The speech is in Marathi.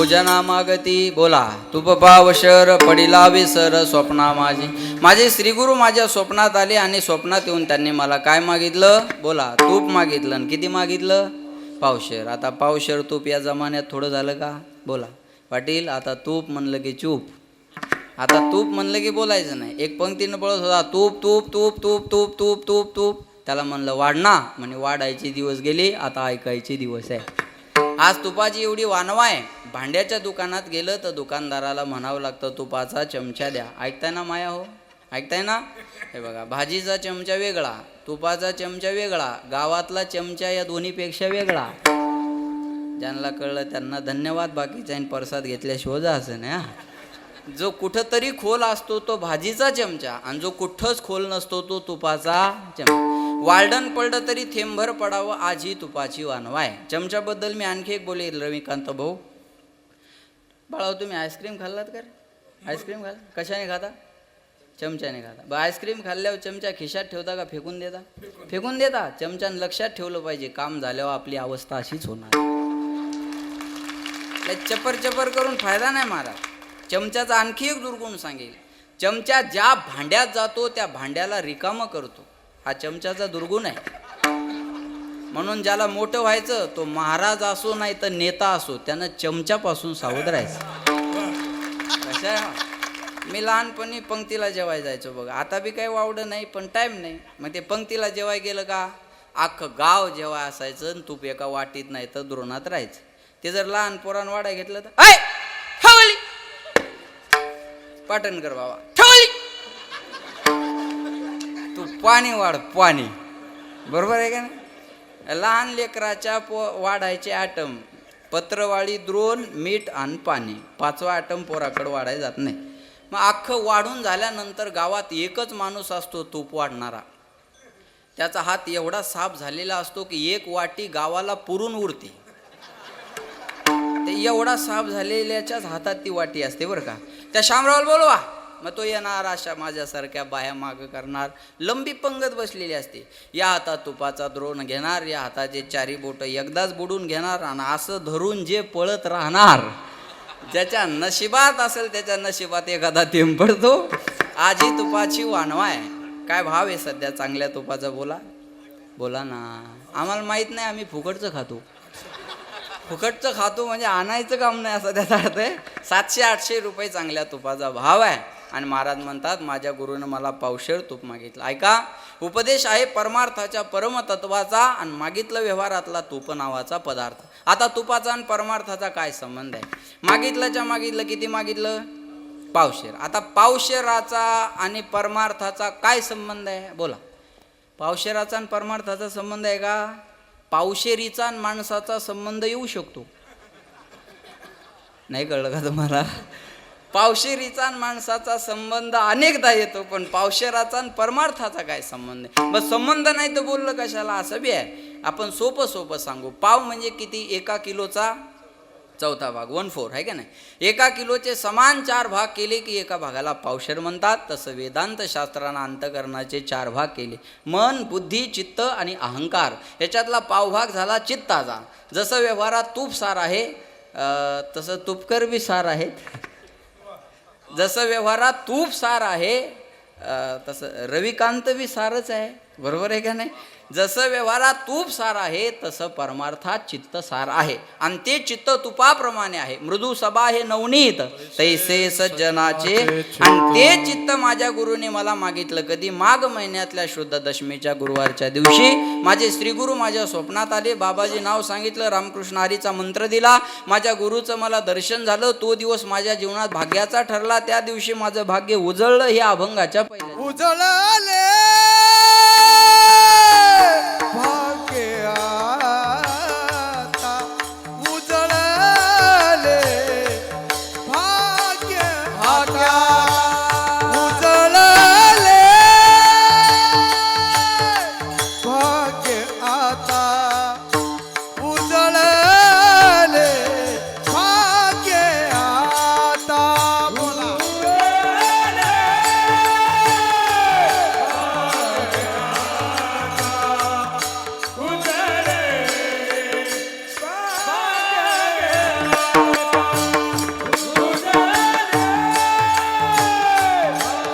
भोजना मागती बोला तुप पावशर पडिला विसर स्वप्ना माझी. माझे श्रीगुरु माझ्या स्वप्नात आले आणि स्वप्नात येऊन त्यांनी मला काय मागितलं? बोला तूप मागितलं आणि किती मागितलं? पावशर. आता पावशर तूप या जमान्यात थोडं झालं का? बोला. पाटील आता तूप म्हणलं की चूप. आता तूप म्हणलं की बोलायचं नाही. एक पंक्तीनं पळत होता तूप तूप तूप तूप तूप तूप तूप तूप. त्याला म्हणलं वाढणा म्हणे वाढायचे दिवस गेले आता ऐकायचे दिवस आहे. आज तुपाची एवढी वानवा आहे. भांड्याच्या दुकानात गेलं तर दुकानदाराला म्हणावं लागतं तुपाचा चमचा द्या. ऐकताय ना माया हो? ऐकताय ना? हे बघा भाजीचा चमचा वेगळा तुपाचा चमचा वेगळा गावातला चमचा या दोन्हीपेक्षा वेगळा. ज्यांना कळलं त्यांना धन्यवाद बाकीच्या परसाद घेतल्याशिवाय जा असं ना जो कुठंतरी खोल असतो तो भाजीचा चमचा आणि जो कुठंच खोल नसतो तो तुपाचा चमचा. वाल्डन पडलं तरी थेंबभर पडावं आज ही तुपाची वानवाय चमच्याबद्दल मी आणखी एक बोलेल रविकांत भाऊ. बाळा तुम्ही आईस्क्रीम खाल्लात का आईस्क्रीम खाल? कशाने खाता? चमच्याने खाता. बरं आईस्क्रीम खाल्ल्यावर चमचा खिशात ठेवता का फेकून देता? फेकून देता. चमच्यानं लक्षात ठेवलं पाहिजे. काम झाल्यावर आपली अवस्था अशीच होणार. चपर चपर करून फायदा नाही महाराज चमच्याचा आणखी एक दुर्गुण सांगेल? चमचा ज्या भांड्यात जातो त्या भांड्याला रिकामं करतो. हा चमच्याचा दुर्गुण आहे. म्हणून ज्याला मोठं व्हायचं तो महाराज असो नाही तर नेता असो त्यानं चमच्यापासून सावध राहायचं. कसं आहे मी लहानपणी पंक्तीला जेवाय जायचो बघा. आता बी काही वावडं नाही पण टाईम नाही. मग ते पंक्तीला जेवाय गेलं का? अख्खं गाव जेवाय असायचं आणि तूप एका वाटीत नाही तर द्रोणात राहायचं. ते जर लहान पोरान वाडा घेतलं तर आय ठेवली! पाटण कर बाबा. ठेवली! तू पाणी वाढ पाणी. बरोबर आहे का नाही? लहान लेकराच्या पो वाढायचे आटम. पत्रवाळी द्रोण मीठ आणि पाणी. पाचवा आटम पोराकडं वाढायला जात नाही. मग अख्खं वाढून झाल्यानंतर गावात एकच माणूस असतो तूप वाढणारा. त्याचा हात एवढा साफ झालेला असतो की एक वाटी गावाला पुरून उरते ते एवढा साफ झालेल्याच्याच हातात ती वाटी असते बरं का. त्या शामरावाला बोलवा. मग तो येणार अशा माझ्यासारख्या बाह्या मागं करणार. लंबी पंगत बसलेली असते. या हातात तुपाचा द्रोण घेणार या हाताचे चारी बोट एकदाच बुडून घेणार आणि असं धरून जे पळत राहणार ज्याच्या नशिबात असेल त्याच्या नशिबात एखादा थेंब पडतो. आजी तुपाची वानवा आहे काय भाव आहे सध्या चांगल्या तुपाचा बोला? बोला ना. आम्हाला माहीत नाही आम्ही फुकटचं खातो. फुकटचं खातो म्हणजे आणायचं काम नाही असं त्याचा अर्थ आहे. सातशे आठशे रुपये चांगल्या तुपाचा भाव आहे. आणि महाराज म्हणतात माझ्या गुरुनं मला पावशेर तूप मागितलं. ऐका उपदेश आहे परमार्थाच्या परमतत्वाचा आणि मागितलं व्यवहारातला तुप नावाचा पदार्थ. आता तुपाचा आणि परमार्थाचा काय संबंध आहे? मागितल्याच्या मागितलं किती मागितलं? पावशेर. आता पावशेराचा आणि परमार्थाचा काय संबंध आहे? बोला. पावशेराचा आणि परमार्थाचा संबंध आहे का? पावशेरीचा आणि माणसाचा संबंध येऊ शकतो. नाही कळलं का तुम्हाला? पावशेरीचा आणि माणसाचा संबंध अनेकदा येतो पण पावशेराचा आणि परमार्थाचा काय संबंध आहे? मग संबंध नाही तर बोललं कशाला? असं बी आहे. आपण सोपं सोपं सांगू. पाव म्हणजे किती? एका किलोचा चौथा भाग वन फोर आहे का नाही? एका किलोचे समान चार भाग केले की एका भागाला पावशर म्हणतात. तसं वेदांत शास्त्रानं अंतकरणाचे चार भाग केले. मन बुद्धी चित्त आणि अहंकार. याच्यातला पावभाग झाला चित्ताचा. जसं व्यवहारात तूप सार आहे तसं तुपकर बी सार आहेत. जसं व्यवहारात तूप सार आहे तसं रविकांत बी सारच आहे. बरोबर आहे का नाही? जसं व्यवहारात तूप सार आहे तसं परमार्थात चित्त सार आहे. आणि ते चित्त तुपाप्रमाणे आहे. मृदू सभा हे नवनीत. तैसे सज्जनाचे. आणि ते चित्त माझ्या गुरुने मला मागितलं. कधी माघ महिन्यातल्या शुद्ध दशमीच्या गुरुवारच्या दिवशी माझे श्रीगुरु माझ्या स्वप्नात आले. बाबाजी नाव सांगितलं. रामकृष्ण हरीचा मंत्र दिला. माझ्या गुरुचं मला दर्शन झालं. तो दिवस माझ्या जीवनात भाग्याचा ठरला. त्या दिवशी माझं भाग्य उजळलं. हे अभंगाच्या पहिल्या उजळले.